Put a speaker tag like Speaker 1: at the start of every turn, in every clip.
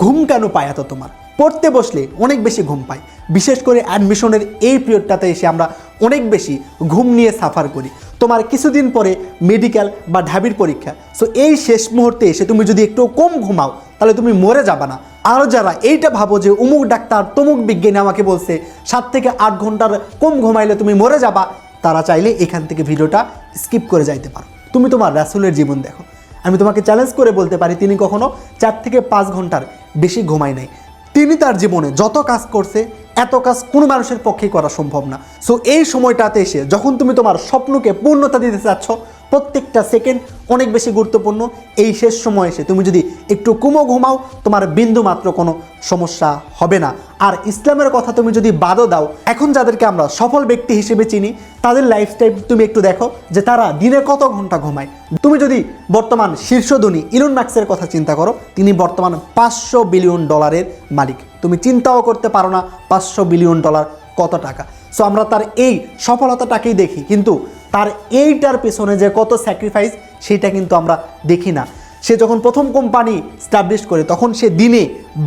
Speaker 1: ঘুম কেন পায় এত তোমার? পড়তে বসলে অনেক বেশি ঘুম পায়। বিশেষ করে অ্যাডমিশনের এই পিরিয়ডটাতে এসে আমরা অনেক বেশি ঘুম নিয়ে সাফার করি। তোমার কিছুদিন পরে মেডিকেল বা ঢাবির পরীক্ষা। সো এই শেষ মুহূর্তে এসে তুমি যদি একটু কম ঘুমাও, তাহলে তুমি মরে যাবে না। আরও যারা এইটা ভাবো যে অমুক ডাক্তার, তমুক বিজ্ঞানী আমাকে বলছে, সাত থেকে আট ঘণ্টার কম ঘুমাইলে তুমি মরে যাবা, তারা চাইলে এখান থেকে ভিডিওটা স্কিপ করে যাইতে পারো। তুমি তোমার রাসুলের জীবন দেখো। আমি তোমাকে চ্যালেঞ্জ করে বলতে পারি, তিনি কখনো চার থেকে পাঁচ ঘণ্টার বেশি ঘুমায় নাই। তিনি তার জীবনে যত কাজ করছে এত কাজ কোনো মানুষের পক্ষেই করা সম্ভব না। সো এই সময়টাতে এসে যখন তুমি তোমার স্বপ্নকে পূর্ণতা দিতে চাচ্ছ, প্রত্যেকটা সেকেন্ড অনেক বেশি গুরুত্বপূর্ণ। এই শেষ সময় এসে তুমি যদি একটু কুমো ঘুমাও, তোমার বিন্দু মাত্র কোনো সমস্যা হবে না। আর ইসলামের কথা তুমি যদি বাদও দাও, এখন যাদেরকে আমরা সফল ব্যক্তি হিসেবে চিনি, তাদের লাইফস্টাইল তুমি একটু দেখো যে তারা দিনে কত ঘণ্টা ঘুমায়। তুমি যদি বর্তমান শীর্ষ শীর্ষধনী ইলন ম্যাক্সের কথা চিন্তা করো, তিনি বর্তমান পাঁচশো বিলিয়ন ডলারের মালিক। তুমি চিন্তাও করতে পারো না পাঁচশো বিলিয়ন ডলার কত টাকা। সো আমরা তার এই সফলতাটাকেই দেখি, কিন্তু তার এইটার পেছনে যে কত স্যাক্রিফাইস সেটা কিন্তু আমরা দেখি না। সে যখন প্রথম কোম্পানি স্টাবলিশ করে, তখন সে দিনে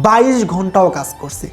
Speaker 1: বাইশ ঘন্টাও কাজ করছে।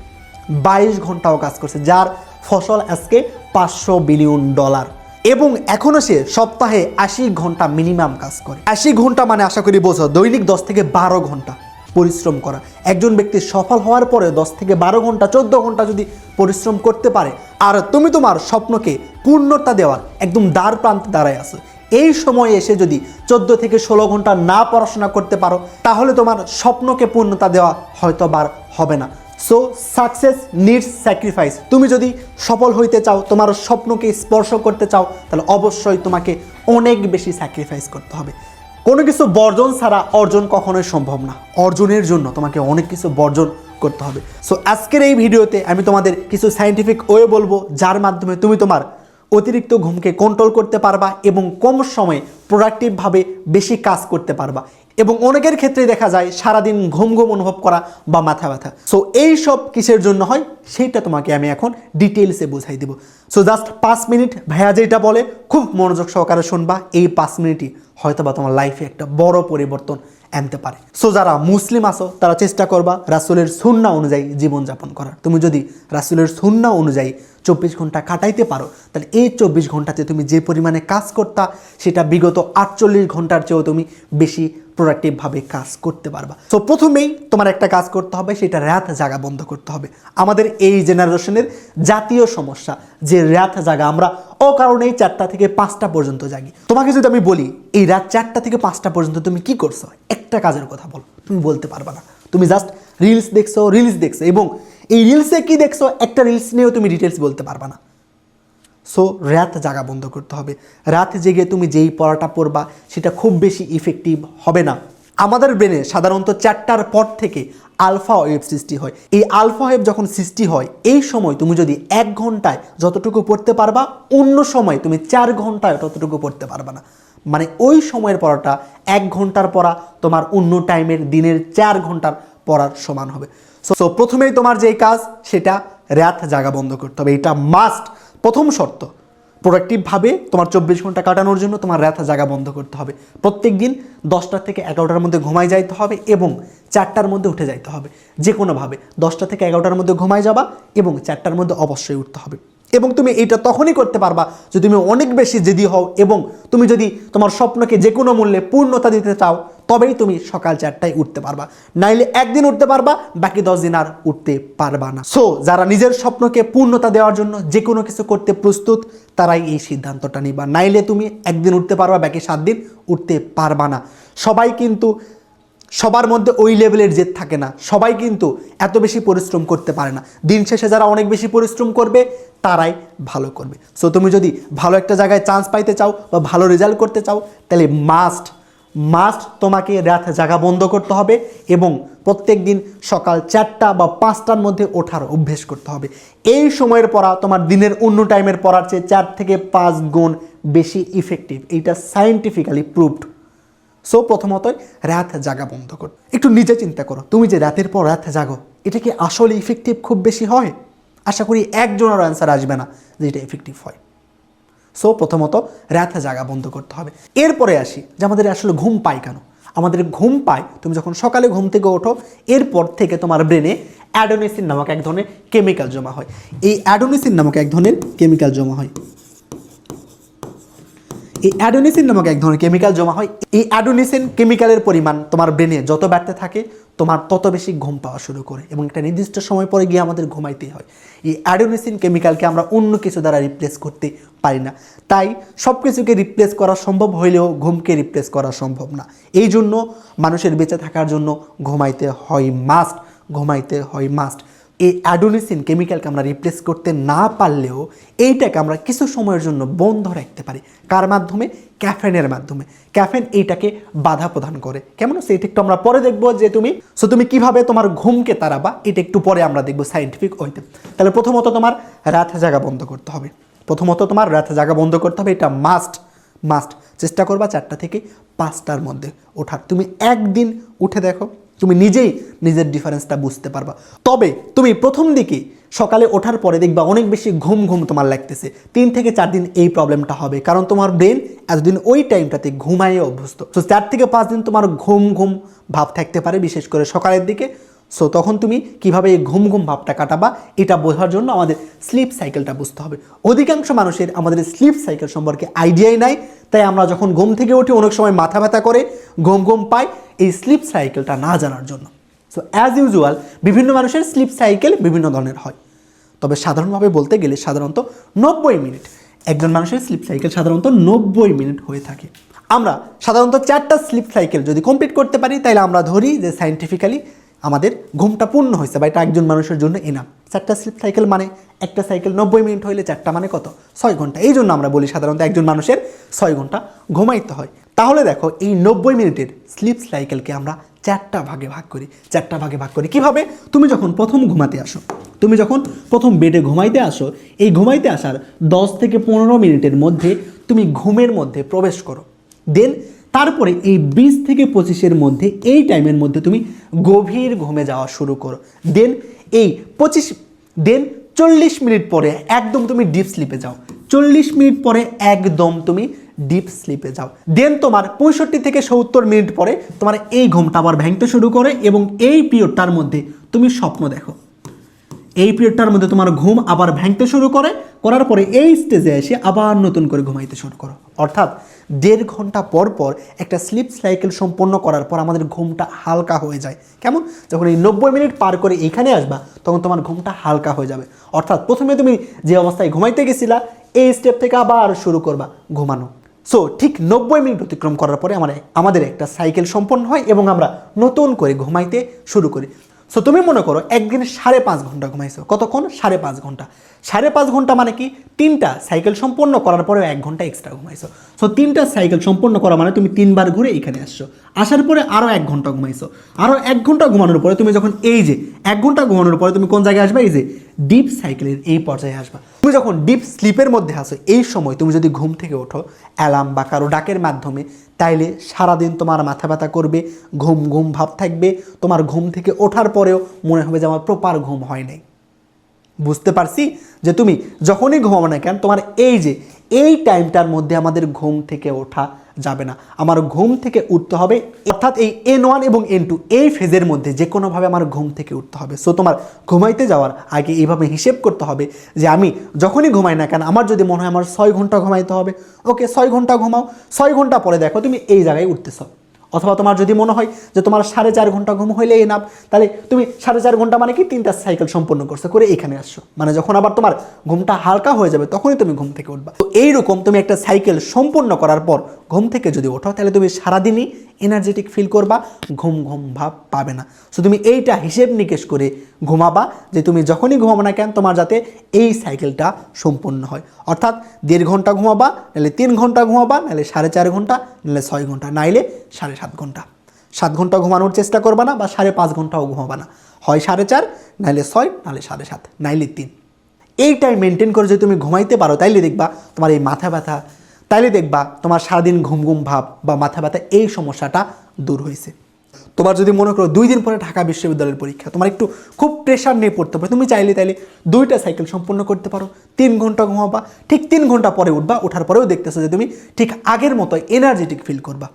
Speaker 1: বাইশ ঘন্টাও কাজ করছে, যার ফসল আজকে পাঁচশো বিলিয়ন ডলার। এবং এখনও সে সপ্তাহে আশি ঘণ্টা মিনিমাম কাজ করে। আশি ঘণ্টা মানে আশা করি বোঝো, দৈনিক দশ থেকে বারো ঘণ্টা। পরিশ্রম করা। একজন ব্যক্তি সফল হওয়ার পরে দশ থেকে বারো ঘণ্টা, চোদ্দ ঘণ্টা যদি পরিশ্রম করতে পারে, আর তুমি তোমার স্বপ্নকে পূর্ণতা দেওয়ার একদম দ্বার প্রান্তে দাঁড়ায় আছো, এই সময়ে এসে যদি চোদ্দ থেকে ষোলো ঘণ্টা না পড়াশোনা করতে পারো, তাহলে তোমার স্বপ্নকে পূর্ণতা দেওয়া হয়তো বার হবে না। সো সাকসেস নিডস স্যাক্রিফাইস তুমি যদি সফল হইতে চাও, তোমার স্বপ্নকে স্পর্শ করতে চাও, তাহলে অবশ্যই তোমাকে অনেক বেশি স্যাক্রিফাইস করতে হবে। কোনো কিছু বর্জন ছাড়া অর্জন কখনোই সম্ভব না। অর্জনের জন্য তোমাকে অনেক কিছু বর্জন করতে হবে। সো আজকের এই ভিডিওতে আমি তোমাদের কিছু সাইন্টিফিক ওয়ে বলব, যার মাধ্যমে তুমি তোমার অতিরিক্ত ঘুমকে কন্ট্রোল করতে পারবা এবং কম সময়ে প্রোডাক্টিভভাবে বেশি কাজ করতে পারবা। এবং অনেকের ক্ষেত্রে দেখা যায় সারাদিন ঘুম ঘুম অনুভব করা বা মাথা ব্যথা। সো এই সব কিসের জন্য হয়? সেইটা তোমাকে আমি এখন ডিটেলসে বুঝাই দেবো। সো জাস্ট পাঁচ মিনিট। ভাইয়া যেটা বলে, খুব মনোযোগ সহকারে শুনবা। এই পাঁচ মিনিটই হয়তো বা তোমার লাইফে একটা বড় পরিবর্তন আনতে পারে। সো যারা মুসলিম আসো তারা চেষ্টা করবা রাসুলের সুন্না অনুযায়ী জীবনযাপন করার। তুমি যদি রাসুলের সুন্না অনুযায়ী চব্বিশ ঘণ্টা কাটাইতে পারো, তাহলে এই চব্বিশ ঘন্টাতে তুমি যে পরিমাণে কাজ করতা, সেটা বিগত আটচল্লিশ ঘণ্টার চেয়েও তুমি বেশি প্রোডাক্টিভভাবে কাজ করতে পারবা। সো প্রথমেই তোমার একটা কাজ করতে হবে, সেটা রাত জাগা বন্ধ করতে হবে। আমাদের এই জেনারেশনের জাতীয় সমস্যা, যে রাত জাগা আমরা অকারণেই চারটা থেকে পাঁচটা পর্যন্ত জাগি। তোমাকে যদি আমি বলি, এই রাত চারটা থেকে পাঁচটা পর্যন্ত তুমি কি করছ? একটা কাজের কথা বলো, তুমি বলতে পারবা না। তুমি জাস্ট রিলস দেখছ রিলস দেখছ এবং এই রিলসে কি দেখছ? একটা রিলস নিয়েও তুমি ডিটেলস বলতে পারবা না। সো রাত জাগা বন্ধ করতে হবে। রাত জেগে তুমি যেই পড়াটা পড়বা, সেটা খুব বেশি ইফেক্টিভ হবে না। আমাদের ব্রেনে সাধারণত চারটার পর থেকে আলফা ওয়েভ সৃষ্টি হয়। এই আলফা ওয়েভ যখন সৃষ্টি হয়, এই সময় তুমি যদি এক ঘন্টায় যতটুকু পড়তে পারবা, অন্য সময় তুমি চার ঘন্টায় ততটুকু পড়তে পারবা না। মানে ওই সময়ের পড়াটা এক ঘণ্টার পড়া, তোমার অন্য টাইমের দিনের চার ঘণ্টার পড়ার সমান হবে। সো প্রথমেই তোমার যেই কাজ, সেটা রাত জাগা বন্ধ করতে হবে। এটা মাস্ট প্রথম শর্ত। প্রোডাক্টিভভাবে তোমার চব্বিশ ঘণ্টা কাটানোর জন্য তোমার র্যাথা জাগা বন্ধ করতে হবে। প্রত্যেক দিন দশটা থেকে এগারোটার মধ্যে ঘুমায় যাইতে হবে এবং চারটার মধ্যে উঠে যাইতে হবে যে কোনোভাবে দশটা থেকে এগারোটার মধ্যে ঘুমায় যাবা এবং চারটার মধ্যে অবশ্যই উঠতে হবে। এবং তুমি এটা তখনই করতে পারবা যদি তুমি অনেক বেশি জেদি হও এবং তুমি যদি তোমার স্বপ্নকে যে কোনো মূল্যে পূর্ণতা দিতে চাও, তবেই তুমি সকাল চারটায় উঠতে পারবা। নাইলে একদিন উঠতে পারবা, বাকি দশ দিন আর উঠতে পারবা না। সো যারা নিজের স্বপ্নকে পূর্ণতা দেওয়ার জন্য যে কোনো কিছু করতে প্রস্তুত, তারাই এই সিদ্ধান্তটা নিবা। নাইলে তুমি একদিন উঠতে পারবা, বাকি সাত দিন উঠতে পারবা না। সবাই কিন্তু সবার মধ্যে ওই লেভেলের জেদ থাকে না। সবাই কিন্তু এত বেশি পরিশ্রম করতে পারে না। দিন শেষে যারা অনেক বেশি পরিশ্রম করবে, তারাই ভালো করবে। সো তুমি যদি ভালো একটা জায়গায় চান্স পাইতে চাও বা ভালো রেজাল্ট করতে চাও, তাহলে মাস্ট মাস্ট তোমাকে রাত জাগা বন্ধ করতে হবে এবং প্রত্যেক দিন সকাল চারটা বা পাঁচটার মধ্যে ওঠার অভ্যেস করতে হবে। এই সময়ের পড়া তোমার দিনের অন্য টাইমের পড়ার চেয়ে চার থেকে পাঁচ গুণ বেশি ইফেক্টিভ এইটা সায়েন্টিফিক্যালি প্রুভড সো প্রথমত রাত জাগা বন্ধ কর। একটু নিজে চিন্তা করো, তুমি যে রাতের পর রাত জাগো, এটা কি আসলে ইফেক্টিভ খুব বেশি হয়? আশা করি একজনের অ্যান্সার আসবে না যে এটা ইফেক্টিভ হয়। সো প্রথমত রাত জাগা বন্ধ করতে হবে। এরপরে আসি যে আমাদের আসলে ঘুম পায় কেন? আমাদের ঘুম পায়, তুমি যখন সকালে ঘুম থেকে ওঠো, এরপর থেকে তোমার ব্রেনে অ্যাডোনিসিন নামক এক ধরনের কেমিক্যাল জমা হয়। এই অ্যাডোনিসিন নামক এক ধরনের কেমিক্যাল জমা হয়। এই অ্যাডোনিসিন নামক এক ধরনের কেমিক্যাল জমা হয়। এই অ্যাডোনিসিন কেমিক্যালের পরিমাণ তোমার ব্রেনে যত বাড়তে থাকে, তোমার তত বেশি ঘুম পাওয়া শুরু করে এবং একটা নির্দিষ্ট সময় পরে গিয়ে আমাদের ঘুমাইতেই হয়। এই অ্যাডোনিসিন কেমিক্যালকে আমরা অন্য কিছু দ্বারা রিপ্লেস করতে পারি না। তাই সব কিছুকে রিপ্লেস করা সম্ভব হইলেও ঘুমকে রিপ্লেস করা সম্ভব না। এই জন্য মানুষের বেঁচে থাকার জন্য ঘুমাইতে হয় মাস্ট ঘুমাইতে হয় মাস্ট এই অ্যাডোনিসিন কেমিক্যালকে আমরা রিপ্লেস করতে না পারলেও এইটাকে আমরা কিছু সময়ের জন্য বন্ধ রাখতে পারি। কার মাধ্যমে? ক্যাফেনের মাধ্যমে। ক্যাফেন এইটাকে বাধা প্রদান করে। কেমন? সেইটা একটু আমরা পরে দেখব যে তুমি সো তুমি কীভাবে তোমার ঘুমকে তাড়াবা? এটা একটু পরে আমরা দেখব সাইন্টিফিক ওইতে তাহলে প্রথমত তোমার রাত জাগা বন্ধ করতে হবে। প্রথমত তোমার রাত জাগা বন্ধ করতে হবে। এটা মাস্ট মাস্ট চেষ্টা করবা চারটা থেকে পাঁচটার মধ্যে ওঠার। তুমি একদিন উঠে দেখো। তুমি নিজেই নিজের ডিফারেন্সটা বুঝতে পারবা। তবে তুমি প্রথম দিকে সকালে ওঠার পরে দেখবা অনেক বেশি ঘুম ঘুম তোমার লাগতেছে। তিন থেকে চার দিন এই প্রবলেমটা হবে। কারণ তোমার ব্রেন এতদিন ওই টাইমটাতে ঘুমাইয়ে অভ্যস্ত। তো চার থেকে পাঁচ দিন তোমার ঘুম ঘুম ভাব থাকতে পারে, বিশেষ করে সকালের দিকে। সো তখন তুমি কীভাবে এই ঘুম ঘুম ভাবটা কাটাবা, এটা বোঝার জন্য আমাদের স্লিপ সাইকেলটা বুঝতে হবে। অধিকাংশ মানুষের আমাদের স্লিপ সাইকেল সম্পর্কে আইডিয়াই নাই, তাই আমরা যখন ঘুম থেকে উঠি, অনেক সময় মাথা ব্যথা করে, ঘুম ঘুম পাই, এই স্লিপ সাইকেলটা না জানার জন্য। সো অ্যাজ ইউজুয়াল বিভিন্ন মানুষের স্লিপ সাইকেল বিভিন্ন ধরনের হয়। তবে সাধারণভাবে বলতে গেলে সাধারণত নব্বই মিনিট। একজন মানুষের স্লিপ সাইকেল সাধারণত নব্বই মিনিট হয়ে থাকে। আমরা সাধারণত চারটা স্লিপ সাইকেল যদি কমপ্লিট করতে পারি তাহলে আমরা ধরি যে সাইন্টিফিক্যালি আমাদের ঘুমটা পূর্ণ হয়েছে বা এটা একজন মানুষের জন্য এনাম চারটা স্লিপ সাইকেল মানে একটা সাইকেল নব্বই মিনিট হইলে চারটা মানে কত? ছয় ঘণ্টা। এই জন্য আমরা বলি সাধারণত একজন মানুষের ছয় ঘণ্টা ঘুমাইতে হয়। তাহলে দেখো, এই নব্বই মিনিটের স্লিপ সাইকেলকে আমরা চারটা ভাগে ভাগ করি। চারটা ভাগে ভাগ করি কীভাবে? তুমি যখন প্রথম ঘুমাতে আসো, তুমি যখন প্রথম বেডে ঘুমাইতে আসো, এই ঘুমাইতে আসার দশ থেকে পনেরো মিনিটের মধ্যে তুমি ঘুমের মধ্যে প্রবেশ করো। দেন তারপরে এই বিশ থেকে পঁচিশের মধ্যে, এই টাইমের মধ্যে তুমি গভীর ঘুমে যাওয়া শুরু করো। দেন এই পঁচিশ দেন চল্লিশ মিনিট পরে একদম তুমি ডিপ স্লিপে যাও। চল্লিশ মিনিট পরে একদম তুমি ডিপ স্লিপে যাও। দেন তোমার পঁয়ষট্টি থেকে সত্তর মিনিট পরে তোমার এই ঘুমটা আবার ভাঙতে শুরু করে এবং এই পিরিয়ডটার মধ্যে তুমি স্বপ্ন দেখো। এই পিরিয়ডটার মধ্যে তোমার ঘুম আবার ভাঙতে শুরু করে, করার পরে এই স্টেজে এসে আবার নতুন করে ঘুমাইতে শুরু করো। অর্থাৎ দেড় ঘণ্টা পর পর একটা স্লিপ সাইকেল সম্পন্ন করার পর আমাদের ঘুমটা হালকা হয়ে যায়। কেমন? যখন এই নব্বই মিনিট পার করে এখানে আসবা, তখন তোমার ঘুমটা হালকা হয়ে যাবে। অর্থাৎ প্রথমে তুমি যে অবস্থায় ঘুমাইতে গেছিলা, এই স্টেপ থেকে আবার শুরু করবা ঘুমানো। সো ঠিক নব্বই মিনিট অতিক্রম করার পরে আমার আমাদের একটা সাইকেল সম্পন্ন হয় এবং আমরা নতুন করে ঘুমাইতে শুরু করি। সো তুমি মনে করো একদিন সাড়ে পাঁচ ঘণ্টা ঘুমাইছো। কতক্ষণ? সাড়ে পাঁচ ঘণ্টা। সাড়ে পাঁচ ঘণ্টা মানে কি? তিনটা সাইকেল সম্পন্ন করার পরেও এক ঘণ্টা এক্সট্রা ঘুমাইছো। সো তিনটা সাইকেল সম্পন্ন করা মানে তুমি তিনবার ঘুরে এখানে আসছো। আসার পরে আরও এক ঘণ্টা ঘুমাইছো। আরও এক ঘণ্টা ঘুমানোর পরে তুমি যখন এই যে এক ঘণ্টা ঘুমানোর পরে তুমি কোন জায়গায় আসবে? এই যে ডিপ সাইকেলের এই পর্যায়ে আসবা। তুমি যখন ডিপ স্লিপের মধ্যে আসো, এই সময় তুমি যদি ঘুম থেকে ওঠো অ্যালার্ম বা কারও ডাকের মাধ্যমে তাইলে সারাদিন তোমার মাথা ব্যথা করবে, ঘুম ঘুম ভাব থাকবে, তোমার ঘুম থেকে ওঠার পরেও মনে হবে যে আমার প্রপার ঘুম হয় নাই। বুঝতে পারছি যে তুমি যখনই ঘুমাবো না কেন, তোমার এই যে, এই টাইমটার মধ্যে আমাদের ঘুম থেকে ওঠা যাবে না। আমার ঘুম থেকে উঠতে হবে, অর্থাৎ এই এন ওয়ান এবং এন টু এই ফেজের মধ্যে যে কোনোভাবে আমার ঘুম থেকে উঠতে হবে। সো তোমার ঘুমাইতে যাওয়ার আগে এইভাবে হিসেব করতে হবে যে আমি যখনই ঘুমাই না কেন, আমার যদি মনে হয় আমার ছয় ঘণ্টা ঘুমাইতে হবে, ওকে, ছয় ঘণ্টা ঘুমাও, ছয় ঘণ্টা পরে দেখো তুমি এই জায়গায় উঠতেছ। অথবা তোমার যদি মনে হয় যে তোমার সাড়ে চার ঘণ্টা ঘুম হইলে এনাফ তাহলে তুমি সাড়ে চার ঘণ্টা মানে কি তিনটা সাইকেল সম্পন্ন করছ, করে এখানে আসছো। মানে যখন আবার তোমার ঘুমটা হালকা হয়ে যাবে, তখনই তুমি ঘুম থেকে উঠবা। তো এইরকম তুমি একটা সাইকেল সম্পূর্ণ করার পর ঘুম থেকে যদি ওঠো, তাহলে তুমি সারাদিনই এনার্জেটিক ফিল করবা, ঘুম ঘুম ভাব পাবে না। সো তুমি এইটা হিসেব নিকেশ করে ঘুমাবা, যে তুমি যখনই ঘুমাবো না কেন, তোমার যাতে এই সাইকেলটা সম্পূর্ণ হয়। অর্থাৎ দেড় ঘণ্টা ঘুমাবা, নাহলে তিন ঘণ্টা ঘুমাবা, নাহলে সাড়ে চার ঘণ্টা, নাহলে ছয় ঘণ্টা, নাইলে সাড়ে সাত ঘণ্টা। সাত ঘণ্টা ঘুমানোর চেষ্টা করবা না বা সাড়ে পাঁচ ঘন্টাও ঘুমাবা না। হয় সাড়ে চার নাহলে ছয় নাহলে সাড়ে সাত, নাইলে তিন। এই টাইম মেনটেন করে যদি তুমি ঘুমাইতে পারো, তাইলে দেখবা তোমার এই মাথা ব্যথা, তাইলে দেখবা তোমার সারাদিন ঘুম ঘুম ভাব বা মাথা ব্যথা এই সমস্যাটা দূর হয়েছে তোমার যদি মনে করো দুই দিন পরে ঢাকা বিশ্ববিদ্যালয়ের পরীক্ষা, তোমার একটু খুব প্রেশার নিয়ে পড়তে হবে তুমি চাইলে তাইলে দুইটা সাইকেল সম্পূর্ণ করতে পারো। তিন ঘণ্টা ঘুমাবা, ঠিক তিন ঘণ্টা পরে উঠবা ওঠার পরেও দেখতেছো যে তুমি ঠিক আগের মতো এনার্জেটিক ফিল করবা।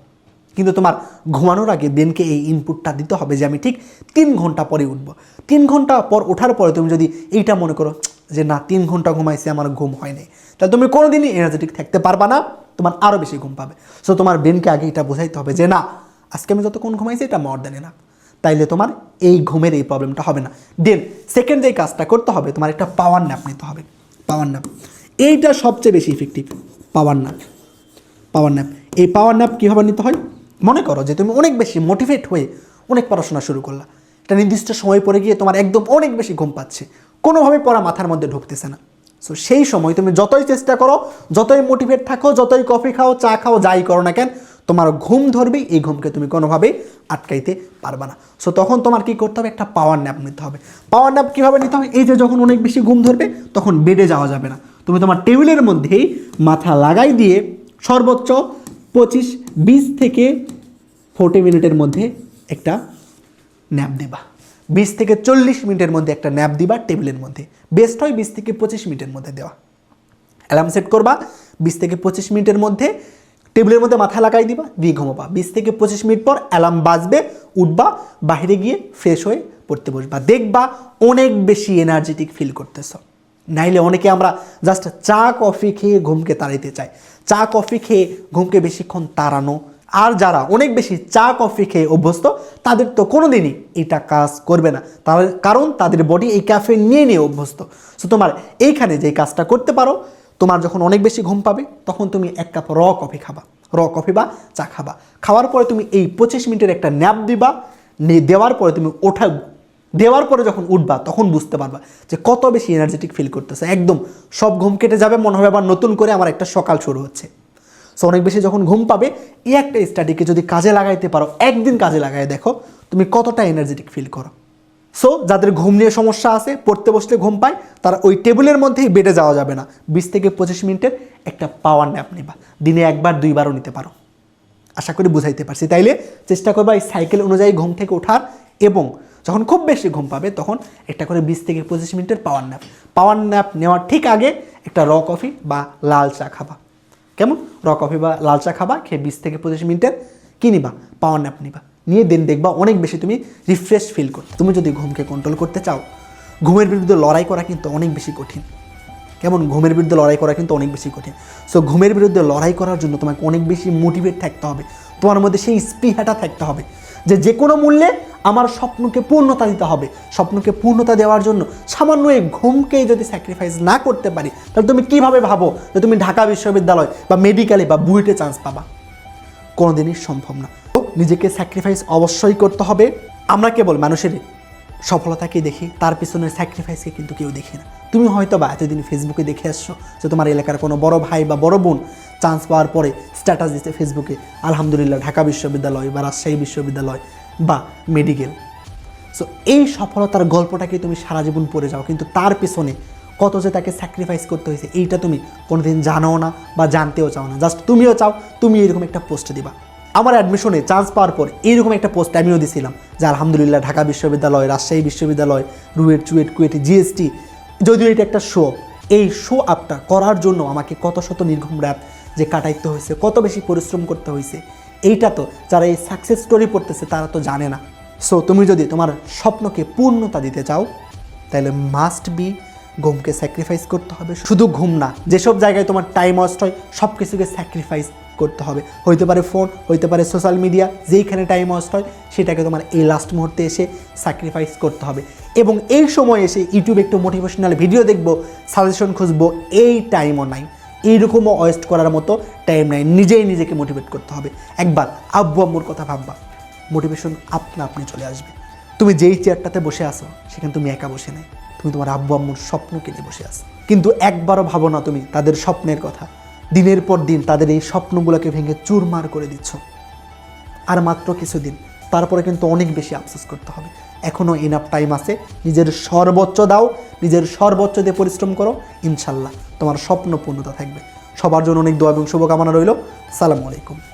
Speaker 1: কিন্তু তোমার ঘুমানোর আগে ব্রেনকে এই ইনপুটটা দিতে হবে যে আমি ঠিক তিন ঘণ্টা পরে উঠবো। তিন ঘণ্টা পর ওঠার পরে তুমি যদি এইটা মনে করো, যে না, তিন ঘণ্টা ঘুমাইছে, আমার ঘুম হয় নাই, তাহলে তুমি কোনোদিনই এনার্জেটিক থাকতে পারবা না, তোমার আরও বেশি ঘুম পাবে। সো তোমার ব্রেনকে আগে এটা বোঝাইতে হবে যে না, আজকে আমি যতক্ষণ ঘুমাইছি, এটা মর দেনে না তাইলে তোমার এই ঘুমের এই প্রবলেমটা হবে না। দেন সেকেন্ড যে কাজটা করতে হবে, তোমার একটা পাওয়ার ন্যাপ নিতে হবে। পাওয়ার ন্যাপ এইটা সবচেয়ে বেশি effective power nap power nap এই পাওয়ার ন্যাপ কীভাবে নিতে হয়? মনে করো যে তুমি অনেক বেশি মোটিভেট হয়ে অনেক পড়াশোনা শুরু করলা। একটা নির্দিষ্ট সময় পরে গিয়ে তোমার একদম অনেক বেশি ঘুম পাচ্ছে। কোনোভাবে পড়া মাথার মধ্যে ঢুকতেছে না। সো সেই সময় তুমি যতই চেষ্টা করো, যতই মোটিভেট থাকো, যতই কফি খাও, চা খাও, যাই করো না কেন, তোমার ঘুম ধরবে, এই ঘুমকে তুমি কোনোভাবেই আটকাইতে পারবা না। সো তখন তোমার কি করতে হবে? একটা পাওয়ার ন্যাপ নিতে হবে। পাওয়ার ন্যাপ কীভাবে নিতে হবে? এই যে যখন অনেক বেশি ঘুম ধরবে, তখন বেডে যাওয়া যাবে না। তুমি তোমার টেবিলের মধ্যেই মাথা লাগাই দিয়ে সর্বোচ্চ পঁচিশ, বিশ থেকে ফোর্টি মিনিটের মধ্যে একটা ন্যাপ দেবা। বিশ থেকে চল্লিশ মিনিটের মধ্যে একটা ন্যাপ দিবা টেবিলের মধ্যে। বেস্ট হয় বিশ থেকে পঁচিশ মিনিটের মধ্যে দেওয়া। অ্যালার্ম সেট করবা, বিশ থেকে পঁচিশ মিনিটের মধ্যে টেবিলের মধ্যে মাথা লাগাই দিবা, দিয়ে ঘুমাবা। বিশ থেকে পঁচিশ মিনিট পর অ্যালার্ম বাজবে, উঠবা বাইরে গিয়ে ফ্রেশ হয়ে পড়তে বসবা। দেখবা অনেক বেশি এনার্জেটিক ফিল করতেছ। নাইলে অনেকে আমরা জাস্ট চা কফি খেয়ে ঘুমকে তাড়াইতে চাই চা, কফি খেয়ে ঘুমকে বেশিক্ষণ তাড়ানো। আর যারা অনেক বেশি চা, কফি খেয়ে অভ্যস্ত, তাদের তো কোনো দিনই এটা কাজ করবে না। তার কারণ তাদের বডি এই ক্যাফে নিয়ে নিয়ে অভ্যস্ত। সো তোমার এইখানে যে কাজটা করতে পারো, তোমার যখন অনেক বেশি ঘুম পাবে, তখন তুমি এক কাপ র কফি খাবা। র কফি বা চা খাবা। খাওয়ার পরে তুমি এই পঁচিশ মিনিটের একটা ন্যাপ দিবা। দেওয়ার পরে তুমি ওঠা দেওয়ার পরে যখন উঠবা, তখন বুঝতে পারবা যে কত বেশি এনার্জেটিক ফিল করতেছে। একদম সব ঘুম কেটে যাবে, মনে হবে আবার নতুন করে আমার একটা সকাল শুরু হচ্ছে। সো অনেক বেশি যখন ঘুম পাবে, এই একটা স্টাডিকে যদি কাজে লাগাইতে পারো, একদিন কাজে লাগাই দেখো, তুমি কতটা এনার্জেটিক ফিল করো। সো যাদের ঘুম নিয়ে সমস্যা আছে, পড়তে বসলে ঘুম পায়, তারা ওই টেবিলের মধ্যেই বেডে যাওয়া যাবে না। বিশ থেকে পঁচিশ মিনিটের একটা পাওয়ার ন্যাপ নেবা। দিনে একবার, দুইবারও নিতে পারো। আশা করি বুঝাইতে পারছি। তাইলে চেষ্টা করবা এই সাইকেল অনুযায়ী ঘুম থেকে ওঠার এবং যখন খুব বেশি ঘুম পাবে, তখন একটা করে বিশ থেকে পঁচিশ মিনিটের পাওয়ার ন্যাপ পাওয়ার ন্যাপ নেওয়ার ঠিক আগে একটা র কফি বা লাল চা খাবা। কেমন? র কফি বা লাল চা খাবা, খেয়ে বিশ থেকে পঁচিশ মিনিটের কি নিবা? পাওয়ার ন্যাপ নিবা। নিয়ে দিন দেখবা অনেক বেশি তুমি রিফ্রেশ ফিল করো। তুমি যদি ঘুমকে কন্ট্রোল করতে চাও, ঘুমের বিরুদ্ধে লড়াই করা কিন্তু অনেক বেশি কঠিন। কেমন? ঘুমের বিরুদ্ধে লড়াই করা কিন্তু অনেক বেশি কঠিন। সো ঘুমের বিরুদ্ধে লড়াই করার জন্য তোমাকে অনেক বেশি মোটিভেট থাকতে হবে। তোমার মধ্যে সেই স্পৃহাটা থাকতে হবে। যে যে কোনো মূল্যে আমার স্বপ্নকে পূর্ণতা দিতে হবে। স্বপ্নকে পূর্ণতা দেওয়ার জন্য সামান্য এই ঘুমকেই যদি স্যাক্রিফাইস না করতে পারি, তাহলে তুমি কীভাবে ভাবো যে তুমি ঢাকা বিশ্ববিদ্যালয় বা মেডিকেলে বা বুয়েটে চান্স পাবা? কোনোদিনই সম্ভব না। নিজেকে স্যাক্রিফাইস অবশ্যই করতে হবে। আমরা কেবল মানুষের সফলতাকে দেখি, তার পিছনের স্যাক্রিফাইসকে কিন্তু কেউ দেখি না। তুমি হয়তো বা এতদিন ফেসবুকে দেখে আসছো যে তোমার এলাকার কোনো বড় ভাই বা বড় বোন চান্স পাওয়ার পরে স্ট্যাটাস দিতে ফেসবুকে, আলহামদুলিল্লাহ, ঢাকা বিশ্ববিদ্যালয় বা রাজশাহী বিশ্ববিদ্যালয় বা মেডিকেল সো এই সফলতার গল্পটাকে তুমি সারা জীবন পড়ে যাও, কিন্তু তার পেছনে কত যে তাকে স্যাক্রিফাইস করতে হয়েছে, এইটা তুমি কোনোদিন জানো না বা জানতেও চাও না। জাস্ট তুমিও চাও, তুমি এরকম একটা পোস্ট দিবা। আমার অ্যাডমিশনে চান্স পাওয়ার পর এইরকম একটা পোস্ট আমিও দিছিলাম, যে আলহামদুলিল্লাহ ঢাকা বিশ্ববিদ্যালয়, রাজশাহী বিশ্ববিদ্যালয়, রুয়েট, চুয়েট, কুয়েট জিএসটি যদিও এটা একটা শো এই শো আপটা করার জন্য আমাকে কত শত নির্ঘুম রাত যে কাটাইতে হয়েছে, কত বেশি পরিশ্রম করতে হয়েছে, এইটা তো যারা এই সাকসেস স্টোরি পড়তেছে তারা তো জানে না। সো তুমি যদি তোমার স্বপ্নকে পূর্ণতা দিতে চাও, তাহলে মাস্ট বি ঘুমকে স্যাক্রিফাইস করতে হবে। শুধু ঘুম না, যেসব জায়গায় তোমার টাইম ওয়েস্ট হয় সব কিছুকে স্যাক্রিফাইস করতে হবে। হইতে পারে ফোন হইতে পারে সোশ্যাল মিডিয়া যেইখানে টাইম ওয়েস্ট হয়, সেটাকে তোমার এই লাস্ট মুহূর্তে এসে স্যাক্রিফাইস করতে হবে। এবং এই সময় এসে ইউটিউবে একটু মোটিভেশনাল ভিডিও দেখব সাজেশন খুঁজবো, এই টাইমও নাই। এইরকমও ওয়েস্ট করার মতো টাইম নাই, নিজেই নিজেকে মোটিভেট করতে হবে। একবার আব্বু আম্মুর কথা ভাববা মোটিভেশন আপনা আপনি চলে আসবে। তুমি যেই চেয়ারটাতে বসে আসো সেখানে তুমি একা বসে নেই। তুমি তোমার আব্বু আম্মুর স্বপ্ন নিয়ে বসে আসো কিন্তু একবারও ভাবো না তুমি, তাদের স্বপ্নের কথা। দিনের পর দিন তাদের এই স্বপ্নগুলোকে ভেঙে চুরমার করে দিচ্ছ। আর মাত্র কিছুদিন, তারপরে কিন্তু অনেক বেশি আফসোস করতে হবে। এখনও এনাফ টাইম আছে। নিজের সর্বোচ্চ দাও, নিজের সর্বোচ্চ দিয়ে পরিশ্রম করো। ইনশাল্লাহ তোমার স্বপ্ন পূর্ণতা থাকবে। সবার জন্য অনেক দোয়া এবং শুভকামনা রইল। সালামু আলাইকুম।